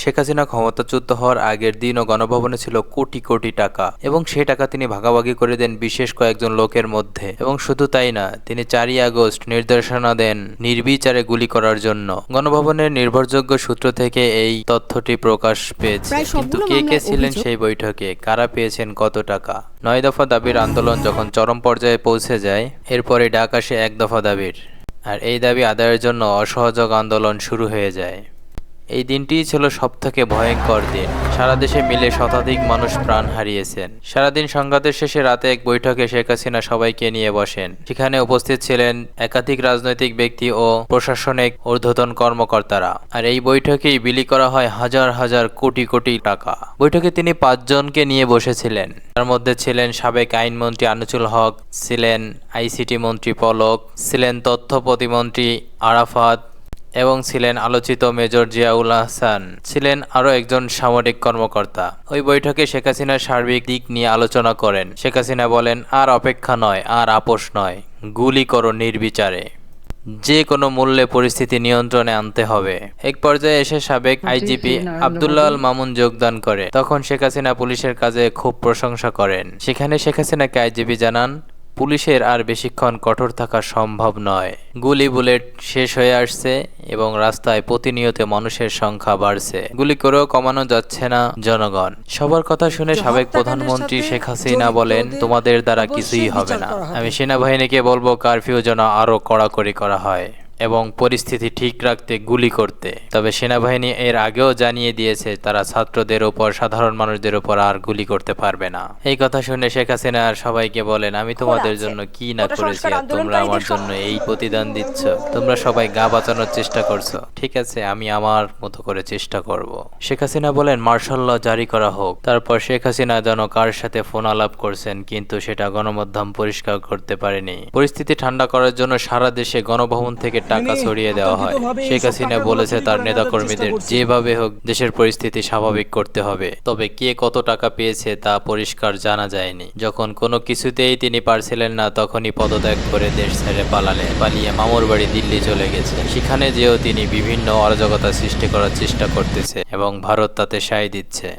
শেখ হাসিনা ক্ষমতাচ্যুত হওয়ার আগের দিনও গণভবনে ছিল কোটি কোটি টাকা এবং সে টাকা তিনি ভাগাভাগি করে দেন বিশেষ কয়েকজন লোকের মধ্যে। এবং শুধু তাই না তিনি চারই আগস্ট নির্দেশনা দেন নির্বিচারে গুলি করার জন্য। গণভবনের নির্ভরযোগ্য সূত্র থেকে এই তথ্যটি প্রকাশ পেয়েছে। কিন্তু কে কে ছিলেন সেই বৈঠকে? কারা পেয়েছেন কত টাকা? নয় দফা দাবির আন্দোলন যখন চরম পর্যায়ে পৌঁছে যায় এরপরে ডাক আসে এক দফা দাবির। আর এই দাবি আদায়ের জন্য অসহযোগ আন্দোলন শুরু হয়ে যায়। এই দিনটিই ছিল সবথেকে ভয়ঙ্কর দিন। সারা দেশে মিলে শতাধিক মানুষ প্রাণ হারিয়েছেন। সারাদিন সংঘাতের শেষে রাতে এক বৈঠকে শেখ হাসিনা সবাইকে নিয়ে বসেন। সেখানে উপস্থিত ছিলেন একাধিক রাজনৈতিক ব্যক্তি ও প্রশাসনিক ঊর্ধ্বতন কর্মকর্তারা। আর এই বৈঠকেই বিলি করা হয় হাজার হাজার কোটি কোটি টাকা। বৈঠকে তিনি পাঁচজনকে নিয়ে বসেছিলেন। তার মধ্যে ছিলেন সাবেক আইনমন্ত্রী আনুচুল হক, ছিলেন আইসিটি মন্ত্রী পলক, ছিলেন তথ্য প্রতিমন্ত্রী আরাফাত এবং ছিলেন আলোচিত মেজর জিয়াউল হাসান ছিলেন আরও একজন সামরিক কর্মকর্তা। ওই বৈঠকে শেখ হাসিনার সার্বিক দিক নিয়ে আলোচনা করেন। শেখ হাসিনা বলেন আর অপেক্ষা নয় আর আপোষ নয়। গুলি করো নির্বিচারে। যে কোনো মূল্যে পরিস্থিতি নিয়ন্ত্রণে আনতে হবে। এক পর্যায়ে এসে সাবেক আইজিপি আবদুল্লাহ আল মামুন যোগদান করে। তখন শেখ হাসিনা পুলিশের কাজে খুব প্রশংসা করেন। সেখানে শেখ হাসিনাকে আইজিপি জানান পুলিশের আর বেশিক্ষণ কঠোর থাকা সম্ভব নয়। গুলি বুলেট শেষ হয়ে আসছে এবং রাস্তায় প্রতিনিয়ত মানুষের সংখ্যা বাড়ছে। গুলি করেও কমানো যাচ্ছে না জনগণ। সবার কথা শুনে সাবেক প্রধানমন্ত্রী শেখ হাসিনা বলেন তোমাদের দ্বারা কিছুই হবে না। আমি সেনাবাহিনীকে বলব কারফিউ যেন আরও কড়াকড়ি করা হয়। এবং পরিস্থিতি ঠিক রাখতে গুলি করতে। তবে সেনাবাহিনী এর আগেও জানিয়ে দিয়েছে তারা ছাত্রদের ওপর সাধারণ মানুষদের ওপর আর গুলি করতে পারবে না। এই কথা শুনে শেখ হাসিনা আর সবাইকে বলেন আমি তোমাদের জন্য কি না করেছি তোমরা আমার জন্য এই প্রতিদান দিচ্ছ? তোমরা সবাই গা বাঁচানোর চেষ্টা করছ। ঠিক আছে আমি আমার মতো করে চেষ্টা করব। শেখ হাসিনা বলেন মার্শাল ল জারি করা হোক। তারপর শেখ হাসিনা যেন কার সাথে ফোন আলাপ করছেন কিন্তু সেটা গণমাধ্যম পরিষ্কার করতে পারেনি। পরিস্থিতি ঠান্ডা করার জন্য সারা দেশে গণভবন থেকে টাকা ছড়িয়ে দেওয়া হয়। শেখ হাসিনা বলেছে তার নেতাকর্মীদের যেভাবে হোক দেশের পরিস্থিতি স্বাভাবিক করতে হবে। তবে কে কত টাকা পেয়েছে তা পরিষ্কার জানা যায়নি। যখন কোনো কিছুতেই তিনি পারছিলেন না তখনই পদত্যাগ করে দেশ ছেড়ে পালালেন। পালিয়ে মামুর বাড়ি দিল্লি চলে গেছে। সেখানে যেও তিনি বিভিন্ন অরাজকতা সৃষ্টি করার চেষ্টা করতেছে এবং ভারত তাতে সায় দিচ্ছে।